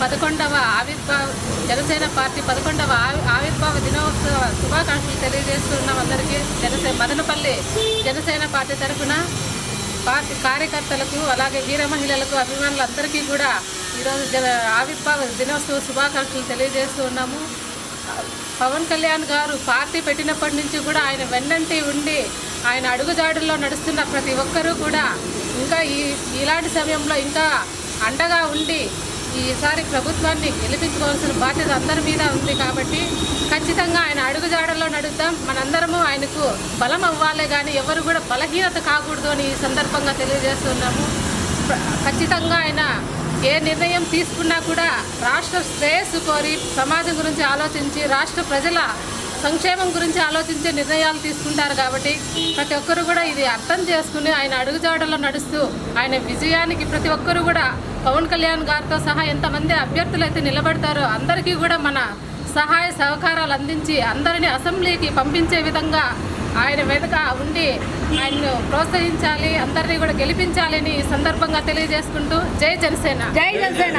పదకొండవ ఆవిర్భావ జనసేన పార్టీ పదకొండవ ఆవిర్భావ దినోత్సవ శుభాకాంక్షలు తెలియజేస్తున్నాం అందరికీ జనసేన మదనపల్లి జనసేన పార్టీ తరఫున పార్టీ కార్యకర్తలకు అలాగే వీర మహిళలకు అభిమానులందరికీ కూడా ఈరోజు జన ఆవిర్భావ దినోత్సవ శుభాకాంక్షలు తెలియజేస్తూ ఉన్నాము. పవన్ కళ్యాణ్ గారు పార్టీ పెట్టినప్పటి నుంచి కూడా ఆయన వెన్నంటి ఉండి ఆయన అడుగుజాడుల్లో నడుస్తున్న ప్రతి ఒక్కరూ కూడా ఇంకా ఈ ఇలాంటి సమయంలో ఇంకా అండగా ఉండి ఈసారి ప్రభుత్వాన్ని గెలిపించుకోవాల్సిన బాధ్యత అందరి మీద ఉంది కాబట్టి ఖచ్చితంగా ఆయన అడుగుజాడల్లో నడుద్దాం. మనందరము ఆయనకు బలం అవ్వాలే కానీ ఎవరు కూడా బలహీనత కాకూడదు అని ఈ సందర్భంగా తెలియజేస్తున్నాము. ఖచ్చితంగా ఆయన ఏ నిర్ణయం తీసుకున్నా కూడా రాష్ట్ర శ్రేయస్సు కోరి సమాజం గురించి ఆలోచించి రాష్ట్ర ప్రజల సంక్షేమం గురించి ఆలోచించే నిర్ణయాలు తీసుకుంటారు కాబట్టి ప్రతి ఒక్కరు కూడా ఇది అర్థం చేసుకుని ఆయన అడుగుజాడలో నడుస్తూ ఆయన విజయానికి ప్రతి ఒక్కరు కూడా పవన్ కళ్యాణ్ గారితో సహా ఎంతమంది అభ్యర్థులు అయితే నిలబడతారో అందరికీ కూడా మన సహాయ సహకారాలు అందించి అందరినీ అసెంబ్లీకి పంపించే విధంగా ఆయన వెనుక ఉండి ఆయన్ను ప్రోత్సహించాలి అందరినీ కూడా గెలిపించాలని ఈ సందర్భంగా తెలియజేసుకుంటూ జై జనసేన. జై జనసేన.